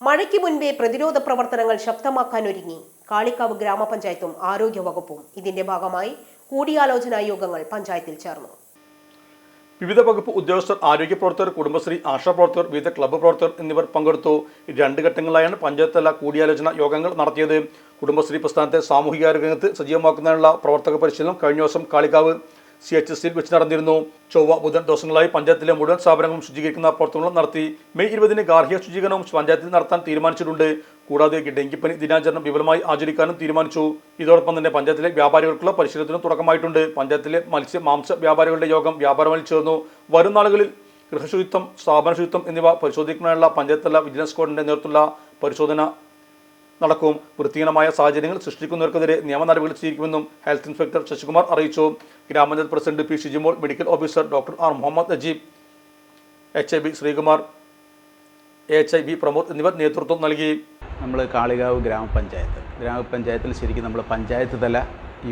മഴയ്ക്ക് മുൻപേ പ്രതിരോധ പ്രവർത്തനങ്ങൾ ശക്തമാക്കാനൊരുങ്ങി കാളിക്കാവ് ഗ്രാമപഞ്ചായത്തും ആരോഗ്യവകുപ്പും ഇതിന്റെ ഭാഗമായി കൂടിയാലോചനാ യോഗങ്ങൾ പഞ്ചായത്തിൽ ചേർന്നു. വിവിധ വകുപ്പ് ഉദ്യോഗസ്ഥർ ആരോഗ്യ പ്രവർത്തകർ കുടുംബശ്രീ ആശാ പ്രവർത്തകർ വിവിധ ക്ലബ്ബ് പ്രവർത്തകർ എന്നിവർ പങ്കെടുത്തു. രണ്ട് ഘട്ടങ്ങളിലായാണ് പഞ്ചായത്ത് തല കൂടിയാലോചന യോഗങ്ങൾ നടത്തിയത്. കുടുംബശ്രീ പ്രസ്ഥാനത്തെ സാമൂഹികാരോഗ്യ രംഗത്ത് സജീവമാക്കുന്നതിനുള്ള പ്രവർത്തക പരിശീലനം കഴിഞ്ഞ ദിവസം കാളിക്കാവ് സി എച്ച് സിയിൽ വെച്ച് നടന്നിരുന്നു. ചൊവ്വ ബുധൻ ദിവസങ്ങളായി പഞ്ചായത്തിലെ മുഴുവൻ സ്ഥാപനങ്ങളും ശുചീകരിക്കുന്ന പ്രവർത്തനങ്ങളും നടത്തി മെയ് ഇരുപതിന് ഗാർഹിക ശുചീകരണവും പഞ്ചായത്തിൽ നടത്താൻ തീരുമാനിച്ചിട്ടുണ്ട്. കൂടാതെ ഡെങ്കിപ്പനി ദിനാചരണം വിപുലമായി ആചരിക്കാനും തീരുമാനിച്ചു. ഇതോടൊപ്പം തന്നെ പഞ്ചായത്തിലെ വ്യാപാരികൾക്കുള്ള പരിശീലനത്തിനും തുടക്കമായിട്ടുണ്ട്. പഞ്ചായത്തിലെ മത്സ്യ മാംസ വ്യാപാരികളുടെ യോഗം വ്യാപാരമായി ചേർന്നു. വരും നാളുകളിൽ ഗൃഹശുചിത്വം സ്ഥാപന ശുചിത്വം എന്നിവ പരിശോധിക്കുന്നതിനുള്ള പഞ്ചായത്തല വിജിലൻസ് സ്ക്വാഡിന്റെ നേതൃത്വത്തിലുള്ള പരിശോധന നടക്കും. വൃത്തിഹീനമായ സാഹചര്യങ്ങൾ സൃഷ്ടിക്കുന്നവർക്കെതിരെ നിയമ നടപടികൾ സ്വീകരിക്കുമെന്നും ഹെൽത്ത് ഇൻസ്പെക്ടർ ശശികുമാർ അറിയിച്ചു. ഗ്രാമപഞ്ചായത്ത് president P Shijimol medical officer doctor R Muhammad Ajeeb H I B Sreekumar H I B Pramod എന്നിവർ നേതൃത്വം നൽകി. നമ്മൾ കാളികാവ് ഗ്രാമപഞ്ചായത്ത്. ഗ്രാമപഞ്ചായത്തിൽ ശരിക്കും നമ്മൾ പഞ്ചായത്ത് തല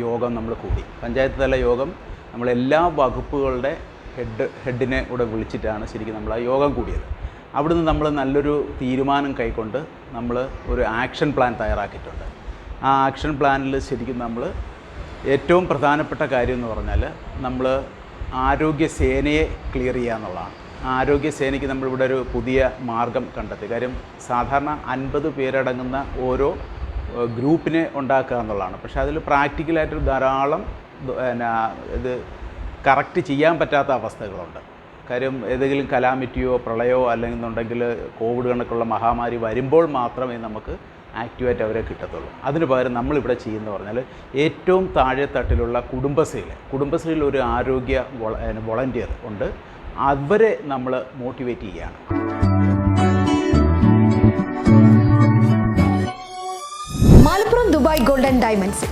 യോഗം നമ്മൾ കൂടി. പഞ്ചായത്ത് തല യോഗം നമ്മൾ എല്ലാ വകുപ്പുകളുടെ ഹെഡ് ഹെഡിനെ കൂടെ വിളിച്ചിട്ടാണ് ശരിക്കും നമ്മൾ ആ യോഗം കൂടിയത്. അവിടുന്ന് നമ്മൾ നല്ലൊരു തീരുമാനം കൈക്കൊണ്ട് നമ്മൾ ഒരു ആക്ഷൻ പ്ലാൻ തയ്യാറാക്കിയിട്ടുണ്ട്. ആ ആക്ഷൻ പ്ലാനിൽ ശരിക്കും നമ്മൾ ഏറ്റവും പ്രധാനപ്പെട്ട കാര്യം എന്ന് പറഞ്ഞാൽ നമ്മൾ ആരോഗ്യ സേനയെ ക്ലിയർ ചെയ്യുക എന്നുള്ളതാണ്. ആരോഗ്യ സേനയ്ക്ക് നമ്മളിവിടെ ഒരു പുതിയ മാർഗം കണ്ടെത്തി. കാര്യം സാധാരണ അൻപത് പേരടങ്ങുന്ന ഓരോ ഗ്രൂപ്പിനെ ഉണ്ടാക്കുക എന്നുള്ളതാണ്. പക്ഷേ അതിൽ പ്രാക്ടിക്കലായിട്ട് ധാരാളം എന്നാ ഇത് കറക്റ്റ് ചെയ്യാൻ പറ്റാത്ത അവസ്ഥകളുണ്ട്. കാര്യം ഏതെങ്കിലും കലാമിറ്റിയോ പ്രളയോ അല്ലെങ്കിൽ കോവിഡ് കണക്കുള്ള മഹാമാരി വരുമ്പോൾ മാത്രമേ നമുക്ക് ആക്റ്റീവായിട്ട് അവരെ കിട്ടത്തുള്ളൂ. അതിന് പകരം നമ്മളിവിടെ ചെയ്യുന്നത് പറഞ്ഞാൽ ഏറ്റവും താഴെ തട്ടിലുള്ള കുടുംബശ്രീയിൽ കുടുംബശ്രീയിൽ ഒരു ആരോഗ്യ വോളണ്ടിയർ ഉണ്ട്. അവരെ നമ്മൾ മോട്ടിവേറ്റ് ചെയ്യുകയാണ്. മലപ്പുറം ദുബായ് ഗോൾഡൻ ഡയമണ്ട്സിൽ